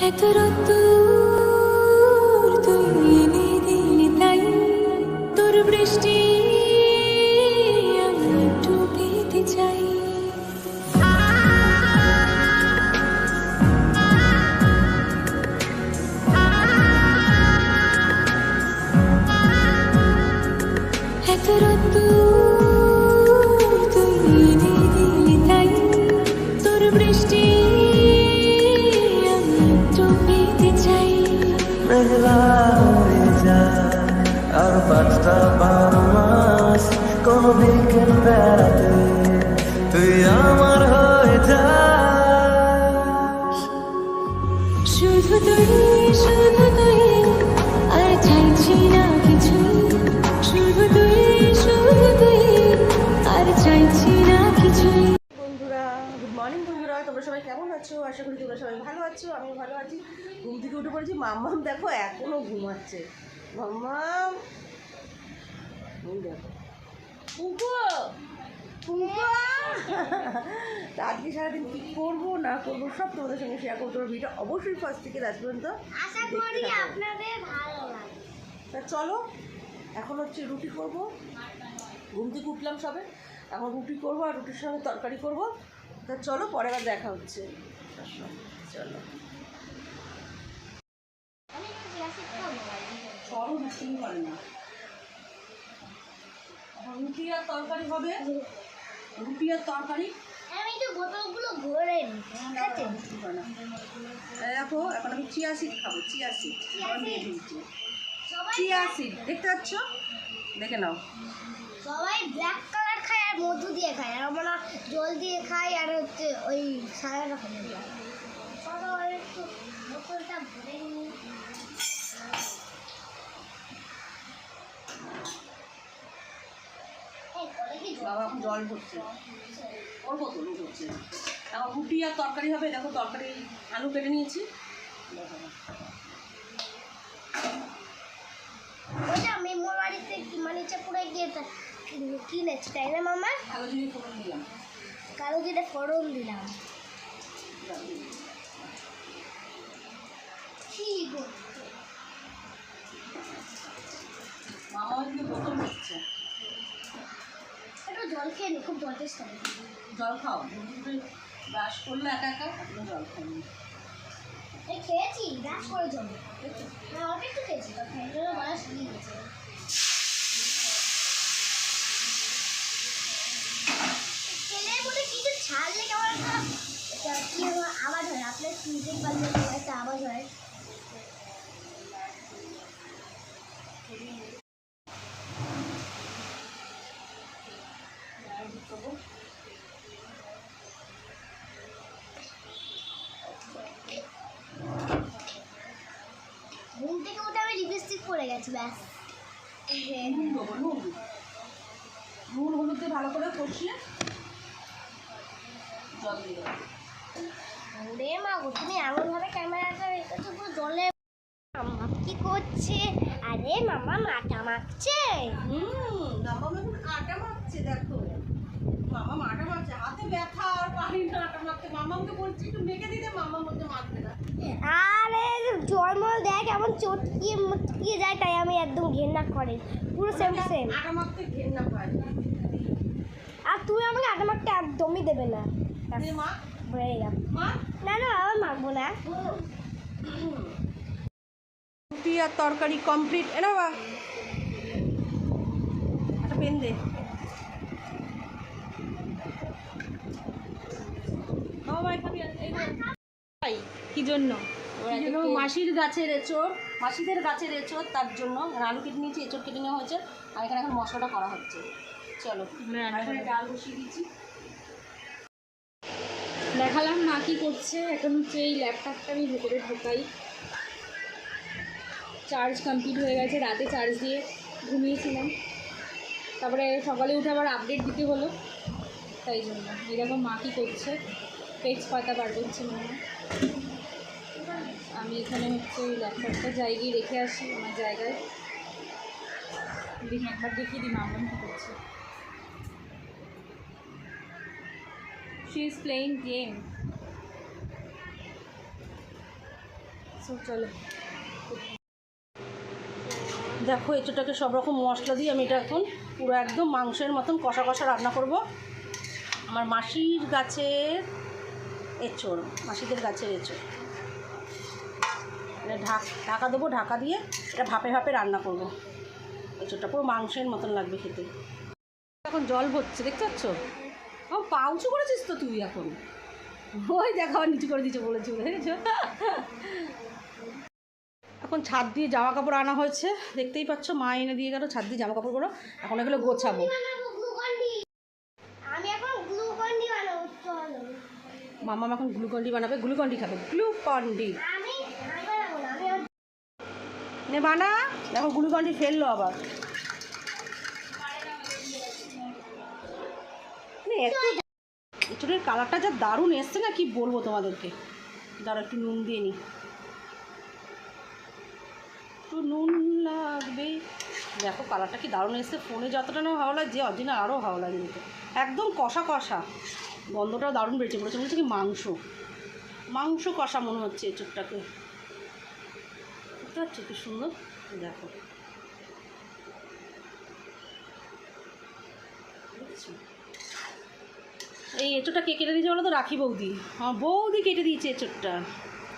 এত রোদ্দুর তুই আছো? আশা করি তোমরা সবাই ভালো আছো আমি ভালো আছি। ঘুম থেকে উঠে পড়েছি। মাম্মাম দেখো এখনও ঘুমাচ্ছে। মাম্মাম। এই দেখো। পুকো পুকো তা আজকে সারাদিন কী করব না করব সব তোমাদের সঙ্গে শেয়ার করব। তোমার ভিডিও অবশ্যই ফার্স্ট থেকে লাস্ট পর্যন্ত তা চলো এখন হচ্ছে রুটি করব। ঘুম থেকে উঠলাম সবে। এখন রুটি করব আর রুটির সঙ্গে তরকারি করব। তা চলো পরে আবার দেখা হচ্ছে। চলো। রুটি আর তরকারি হবে। রুটি আর তরকারি। আমি একটু বোতলগুলো না। দেখো এখন আমি চিয়া সিড খাব চিয়া সিড। Chia seed? দেখতে পাচ্ছ? দেখে নাও। সবাই ব্ল্যাক মধু দিয়ে খাই। আর আমরা জল দিয়ে খাই আর হচ্ছে ওই একটু বোতলটা ভরে নিই। কি জল? বাবা জল ভরছে। ওর বোতল হচ্ছে এখন রুটি আর তরকারি হবে। দেখো তরকারি আলু কেটে নিয়েছি। ওইটা মেমোর বাড়িতে মানে পুরো গিয়ে কিনেছি তাই না মামা? কালো জিরে ফোড়ন দিলাম। একটু জল খেয়ে নি খুব জল খাও ব্রাশ করল একা একা জল খেয়েছি ব্রাশ করে জল। না অল্প একটু খেয়েছি তো খেয়ে জন্য মানুষ দিয়ে গেছে ছেলের মধ্যে কিছু ছাড়লে কেমন একটা একটা কি আওয়াজ হয় আপনার শুনতে পারলে একটা আওয়াজ হয় ঘুম থেকে উঠে আমি লিপস্টিক পরে গেছি, ব্যাস। নুন দেবো ভালো করে কষিয়ে জল দিয়ে ওরে মা গো তুমি এমন ক্যামেরাটা রেখেছো পুরো জলে মাম্মা কি করছে? আরে মামা মাটা মাখছে। হুম মামা এখন আটা মাখছে দেখো। মামা আটা মাখছে হাতে ব্যথা আর পারি না আটা মাখতে মামাকে বলছি একটু মেখে দিতে। মামার মধ্যে মাখবে না। আরে জলমল দেখ এমন চটকিয়ে মুটকিয়ে যায় তাই আমি একদম ঘেন্না করে। পুরো সেম সেম আটা মাখতে ঘেন্না পায় আর তুমি আমাকে আটা মাখতে একদমই দেবে না। মা না না মাখবো না। রুটি আর তরকারি কমপ্লিট এ না বা একটা পেন দে। কি জন্য? মাসির গাছের এঁচড় মাসিদের গাছের এঁচড় তার জন্য আলু কেটে নিয়েছি এঁচড় কেটে নেওয়া হয়েছে আর এখানে এখন মশলাটা করা হচ্ছে। চলো। এখানে ডাল বসিয়ে দিয়েছি। দেখালাম মা কি করছে। এখন হচ্ছে এই ল্যাপটপটা আমি ভেতরে ঢোকাই। চার্জ কমপ্লিট হয়ে গেছে, রাতে চার্জ দিয়ে ঘুমিয়েছিলাম। তারপরে সকালে উঠে আবার আপডেট দিতে হলো। তাই জন্য। এরকম মা কি করছে। পেজ পাতা বার করছে মনে। আমি এখানে হচ্ছে ওই ল্যাপটপটা জায়গায় রেখে আসি, আমার জায়গায়। দিন একবার দেখিয়ে দিই মামন কী করছে। She is playing game. So, চলো। দেখো এঁচোটাকে সব রকম মশলা দিয়ে আমি এটা এখন পুরো একদম মাংসের মতন কষা কষা রান্না করব। আমার মাসির গাছের এঁচোড় মাসিদের গাছের এঁচোড়। ঢাক ঢাকা দেবো ঢাকা দিয়ে এটা ভাপে ভাপে রান্না করব। এঁচোড়টা পুরো মাংসের মতন লাগবে খেতে। এখন জল ভরছে দেখতে পাচ্ছ? আমার পা উঁচু করেছিস তো তুই এখন? ওই দেখো আবার নিচু করে দিচ্ছে বলেছি দেখেছ এখন ছাদ দিয়ে জামা কাপড় আনা হয়েছে। দেখতেই পাচ্ছ মা এনে দিয়ে গেল ছাদ দিয়ে জামা কাপড়গুলো। এখন এগুলো গোছাবো। মামা এখন গ্লুকন্ডি বানাবে গ্লুকন্ডি খাবে গ্লুকন্ডি। নে বানা দেখো গ্লুকন্ডি ফেলল আবার। নে, এত এঁচড়ের কালারটা যা দারুণ এসছে না কি বলব তোমাদেরকে? দাঁড়া একটু নুন দিয়ে নি। একটু নুন লাগবে। দেখো কালারটা কি দারুণ এসছে। ফোনে যতটা না ভালো লাগছে অরিজিনাল আরও ভালো লাগে দেখতে একদম কষা কষা। গন্ধটাও দারুণ বেড়েছে। বলেছে মনে হচ্ছে কি মাংস। মাংস কষা মনে হচ্ছে এঁচড়টাকে। বুঝতে পারছ কি সুন্দর? দেখো? এই এঁচোড়টা কে কেটে দিয়েছে বলো তো রাখি বৌদি। আমার বৌদি কেটে দিয়েছে এঁচোড়টা।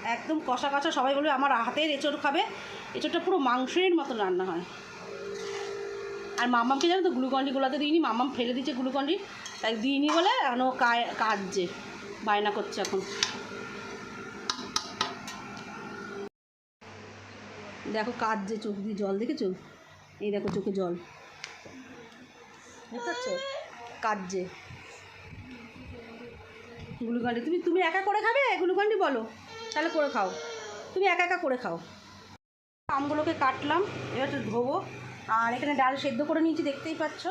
একদম কষা কষা সবাই বলবে, আমার হাতের এঁচোড় খাবে। এঁচোড়টা পুরো মাংসের মতো রান্না হয়। আর মামামকে জানো তো, গ্লুকন্ডি গোলাতে দিইনি। মামাম ফেলে দিয়েছে গ্লুকন্ডি, তাই দিইনি বলে এখন ও কায়- কাটছে, বায়না করছে এখন। দেখো কাঁদছে চোখ দিয়ে জল, দেখেছ? এই দেখো চোখে জল। বুঝতে পারছ গ্লুকান্ডি তুমি তুমি একা করে খাবে? গ্লুকান্ডি বলো। তাহলে করে খাও। তুমি একা একা করে খাও। আমগুলোকে কাটলাম, এবার ধোবো। আর এখানে ডাল সেদ্ধ করে নিয়েছি, দেখতেই পাচ্ছ।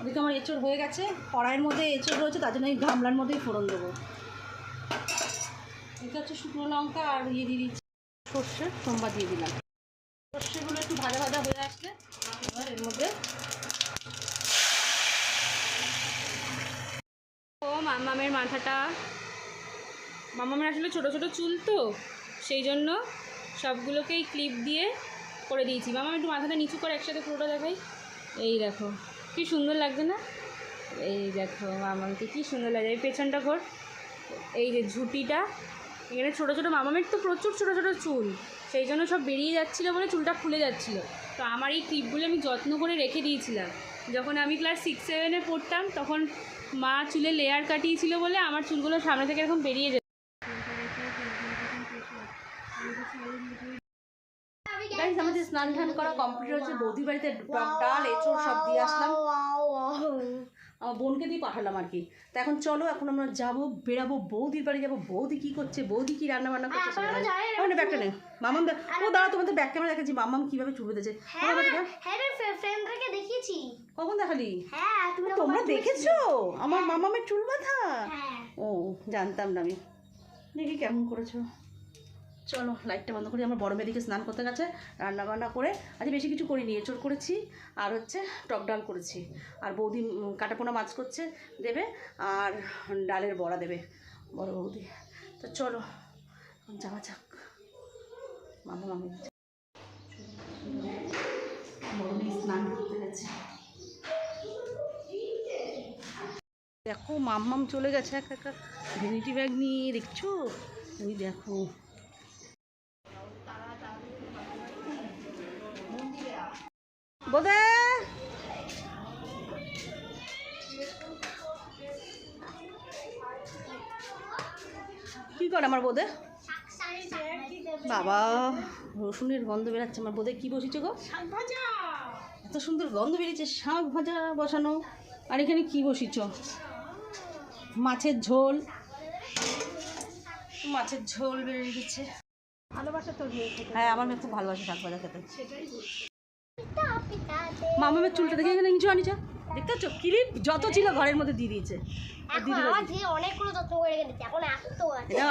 ওদিকে আমার এঁচড় হয়ে গেছে। কড়াইয়ের মধ্যে এঁচড় রয়েছে, তার জন্য এই গামলার মধ্যেই ফোড়ন দেবো। এটা হচ্ছে শুকনো লঙ্কা, আর ইয়ে দিয়ে দিচ্ছি সর্ষে, সোমবার দিয়ে দিলাম। সর্ষেগুলো একটু ভাজা ভাজা হয়ে আসলে এবার এর মধ্যে ও মাথাটা মামামের আসলে ছোট ছোট চুল তো, সেই জন্য সবগুলোকেই ক্লিপ দিয়ে করে দিয়েছি। মামা একটু মাথাটা নিচু করে একসাথে পুরোটা দেখাই। এই দেখো, কি সুন্দর লাগছে না? এই দেখো মামামকে কি সুন্দর লাগে এই পেছনটা ঘোর। এই যে ঝুঁটিটা, এখানে ছোটো ছোটো মামামের তো প্রচুর ছোটো ছোটো চুল। সেই জন্য সব বেরিয়ে যাচ্ছিল বলে চুলটা খুলে যাচ্ছিল। তো আমার এই ক্লিপগুলো আমি যত্ন করে রেখে দিয়েছিলাম। যখন আমি ক্লাস সিক্স সেভেনে পড়তাম, তখন মা চুলে লেয়ার কাটিয়েছিল বলে আমার চুলগুলো সামনে থেকে এরকম বেরিয়ে যেত। আমাদের স্নান টান করা কমপ্লিট হচ্ছে বৌদি বাড়িতে ডাল এঁচড় সব দিয়ে আসলাম। আমার বোনকে দিয়ে পাঠালাম আর কি। তা এখন চলো এখন আমরা যাব বেরাবো বৌদির বাড়ি যাব। বৌদি কি করছে? বৌদি কি রান্না বান্না করছে। ওখানে ব্যাগটা নে। মামাম ও দাঁড়া তোমাদের ব্যাগ ক্যামেরা দেখাচ্ছি। মামাম কীভাবে চুল বেঁধেছে হ্যাঁ। হ্যাঁ দেখিয়েছি। কখন দেখালি? হ্যাঁ তুমি তোমরা দেখেছ? আমার মামামের চুল বাঁধা? হ্যাঁ। ও জানতাম না আমি। দেখি কেমন করেছ। চলো, লাইটটা বন্ধ করি, আমার বড় মেয়েদিকে স্নান করতে গেছে রান্না বান্না করে। আজ বেশি কিছু করি করিনি, এঁচড় করেছি, আর হচ্ছে টক ডাল করেছি। আর বৌদি কাটাপোনা মাছ করছে, দেবে, আর ডালের বড়া দেবে, বড় বৌদি। তো চলো, যাওয়া যাক। মামা, মামি বড় মেয়ে স্নান করতে গেছে। দেখো, মাম্মাম চলে গেছে, এক একটা ভ্যানিটি ব্যাগ নিয়ে, দেখছ? ওই দেখো। বোধে কি করে আমার বোধে বাবা রসুনের গন্ধ বেরাচ্ছে আমার বোধে কি বসেছে গো? এত সুন্দর গন্ধ বেরিয়েছে শাক ভাজা বসানো। আর এখানে কি বসিছ? মাছের ঝোল। মাছের ঝোল বেরিয়ে গেছে। ভালোবাসা মেয়ে হ্যাঁ আমার মেয়ে খুব ভালোবাসে শাক ভাজা খেতে। মামামের চুলটা দেখে এখানে নিচু আনিছ দেখতে পাচ্ছ? ক্লিপ যত ছিল ঘরের মধ্যে দিয়ে দিয়েছে।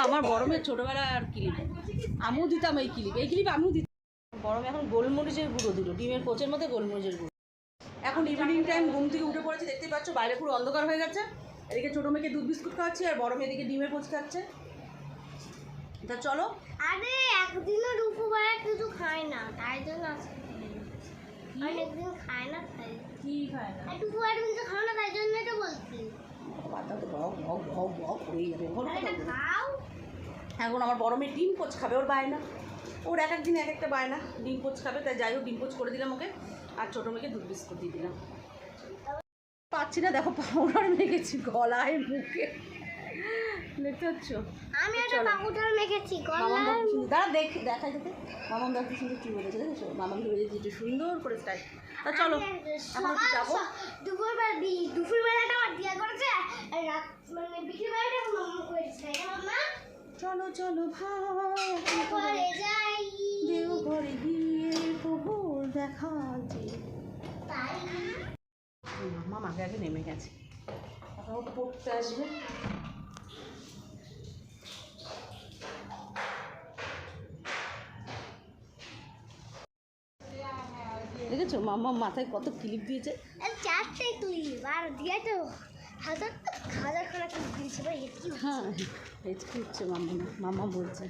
আমার এটা মেয়ের ছোটোবেলার ক্লিপ আমিও দিতাম এই ক্লিপ এই ক্লিপ আমিও দিতাম। বড় এখন গোলমরিচের গুঁড়ো দিল ডিমের কোচের মধ্যে গোলমরিচের গুঁড়ো। এখন ইভিনিং টাইম ঘুম থেকে উঠে পড়েছে দেখতে পাচ্ছ বাইরে পুরো অন্ধকার হয়ে গেছে। এদিকে ছোটো মেয়েকে দুধ বিস্কুট খাওয়াচ্ছি আর বড় মেয়েদিকে ডিমের পোচ খাচ্ছে তা চলো। আরে একদিনও দুপুরবেলা কিছু খায় না তাই জন্য অনেকদিন খায় না তাই। কি খায় না? আর দুপুরবেলা কিন্তু খাও না তাই জন্য তো বলছি। বাচ্চা তো বক বক বক বক করেই যাবে এখন খাও। এখন আমার বড় মেয়ে ডিম পোচ খাবে ওর বায়না। ওর এক এক দিন এক একটা বায়না। ডিম পোচ খাবে তাই যাই হোক ডিম পোচ করে দিলাম ওকে। আর ছোটো মেয়েকে দুধ বিস্কুট দিয়ে দিলাম। পাচ্ছি না দেখো পাউডার মেখেছি গলায় মুখে। দেখতে পাচ্ছ? আমি একটা চলো। পাউডার মেখেছি গলায় দেখো দাঁড়া দেখ দেখাই যেতে মামাম দেখো সুন্দর চুল বেঁধেছে দেখেছ? মামাম ভেবেছে একটু সুন্দর করে স্টাইল তা চলো এখন সকাল যাব। দুপুরবেলা দুপুরবেলাটা আমার দিয়া করেছে আর রাত মানে বিকেলবেলাটা করেছে। মাম্মা চলো চলো ভাই। পরে যাই। দেও ঘরে গিয়ে দেখা যে তাই। মামা আগে আগে নেমে গেছে। এখন পড়তে আসবে। দেখেছ? মাম্মা মাথায় কত ক্লিপ দিয়েছে। চারটে ক্লিপ আর দিয়ে তো হাজার হাজার খানা ক্লিপ দিয়েছে ভাই হ্যাঁ হেঁচকে উঠছে মাম্মা? মাম্মা বলছে।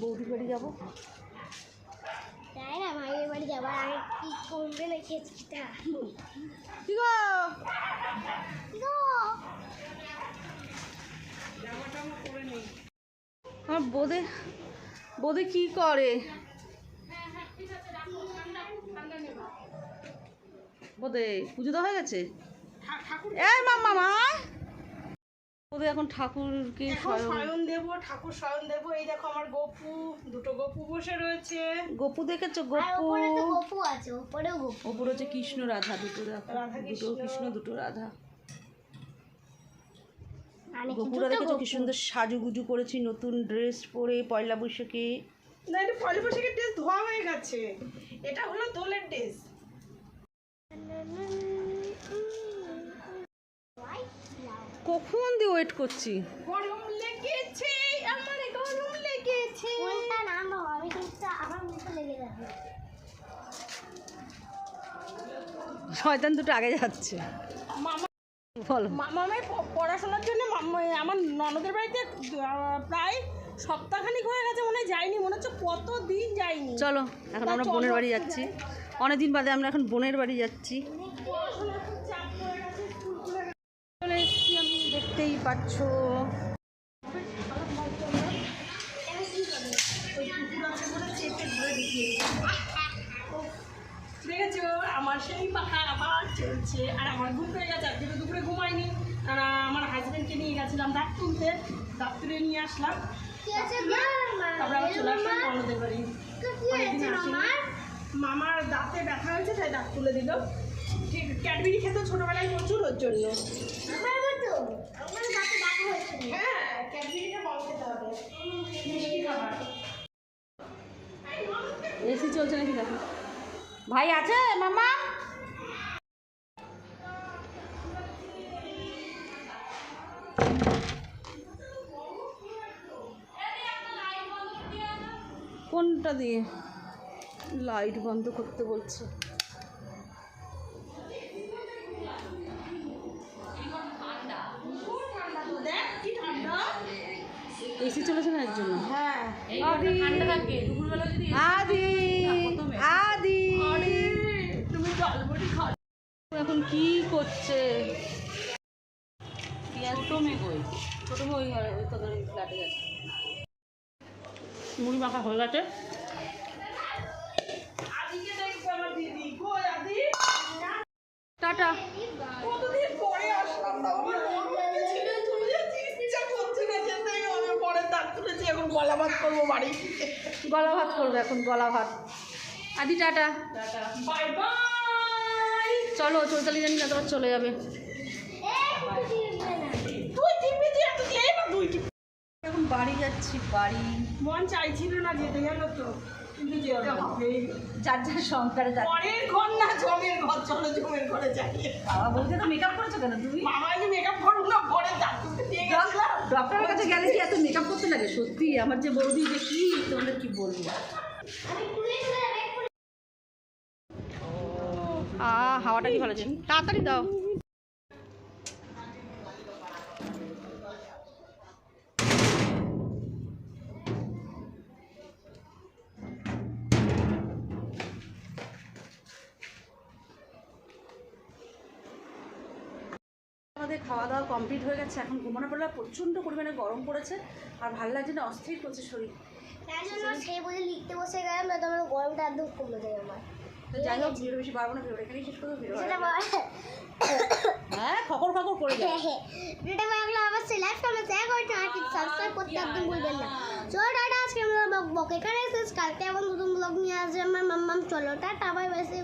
বৌদি বাড়ি যাব। তাই না মায়ের বাড়ি যাবার আগে কি করবে না খেয়েছিটা কি গো? আমার বোধে বোধে কি করে? বোধে পুজো দেওয়া হয়ে গেছে? এই মা! এখন ঠাকুরকে স্বয়ং দেব ঠাকুর শয়ন দেব। এই দেখো আমার গপু দুটো গপু বসে রয়েছে। গপু দেখেছ? গপু। গপু আছে ওপরেও গপু। ওপর হচ্ছে কৃষ্ণ রাধা দুটো রাধা দুটো কৃষ্ণ। দুটো রাধা। গপুরা দেখেছ? কি সুন্দর সাজুগুজু করেছি নতুন ড্রেস পরে পয়লা বৈশাখে। না এটা পয়লা বৈশাখের ড্রেস ধোয়া হয়ে গেছে। এটা হলো দোলের ড্রেস। কখন দিয়ে ওয়েট করছি? গরম লেগেছে আমার গরম লেগেছে। কোনটা নাম বাবা আমি কিন্তু আমার মুখে লেগে যাবে। শয়তান দুটো আগে যাচ্ছে। মামা বলো। পড়াশোনার জন্য মামা- আমার ননদের বাড়িতে প্রায় সপ্তাহখানিক হয়ে গেছে মনে হয় যায়নি মনে হচ্ছে কত দিন যায়নি। চলো এখন আমরা। বোনের বাড়ি যাচ্ছি। অনেকদিন বাদে আমরা এখন বোনের বাড়ি যাচ্ছি। চলে এসেছি আমি দেখতেই পাচ্ছ। দেখেছ? আমার সেই পাখা আবার চলছে। আর আমার ঘুম পেয়ে গেছে আজকে তো দুপুরে ঘুমাইনি। আর আমার হাজবেন্ডকে নিয়ে গেছিলাম দাঁত তুলতে। দাঁত তুলে নিয়ে আসলাম। তারপরে আবার চলে আসলাম ননদের বাড়ি। মামার দাঁতে ব্যথা হয়েছে তাই দাঁত তুলে দিল। ঠিক ক্যাডবেরি খেতে ছোটোবেলায় প্রচুর ওর জন্য। আমার দাঁতে ব্যথা হয়েছে। হ্যাঁ ক্যাডবেরিটা কম খেতে হবে। মিষ্টি খাবার। এসি চলছে নাকি দেখো? ভাই আছে মামা? কোনটা দিয়ে? লাইট বন্ধ করতে বলছে। এসি চলেছে না এর জন্য? হ্যাঁ। আদি। আদি। আদি। তুমি এখন কি করছে? ছোটো মেয়ে কই? ছোটো মেয়ে ওই ঘরে ওই তোদের ফ্ল্যাটে গেছে। মুড়ি মাখা হয়ে গেছে আদিকে দেখবে আমার দিদি কই আদি টাটা কতদিন পরে আসলাম এখন গলা ভাত করব বাড়ি গলা ভাত করবে এখন গলা ভাত। আদি টাটা। Bye bye. চলো চৈতালি জানি না তোমার চলে যাবে। এখন বাড়ি যাচ্ছি বাড়ি। মন চাইছিল না যেতে জানো তো। যার যার সংসারে পরের ঘর না জমের ঘর? চলো জমের ঘরে যাই। বাবা বলছে তো মেকআপ করেছ কেন তুমি? যে মেকআপ করুক না পরে দাঁত তুলতে গেছিলাম। ডক্টরের কাছে গেলে কি এত মেকআপ করতে লাগে? সত্যি আমার যে বৌদি যে কি তোমাদের কি বলব? আ হাওয়াটা কি ভালো ছিল তাড়াতাড়ি দাও। খাওয়া দাওয়া কমপ্লিট হয়ে গেছে এখন ঘুমানো পড়লে প্রচণ্ড পরিমাণে গরম পড়েছে আর ভালো লাগছে না অস্থির করছে শরীর। জন্য সেই লিখতে বসে গেলাম না তোমার গরমটা একদম কমে যায় আমার। যাই হোক ভিডিও বেশি না ভিডিও এখানেই শেষ করব ভিডিও সেটা হ্যাঁ খকর খকর করে যায়। ভিডিওটা ভালো লাগলে অবশ্যই লাইক কমেন্ট শেয়ার করতে আর সাবস্ক্রাইব করতে একদম ভুলবেন না। চলো টাটা আজকে আমরা বক বক এখানে কালকে আবার নতুন ব্লগ নিয়ে আসবে আমার মাম্মাম। চলো টাটা বাই বাই সে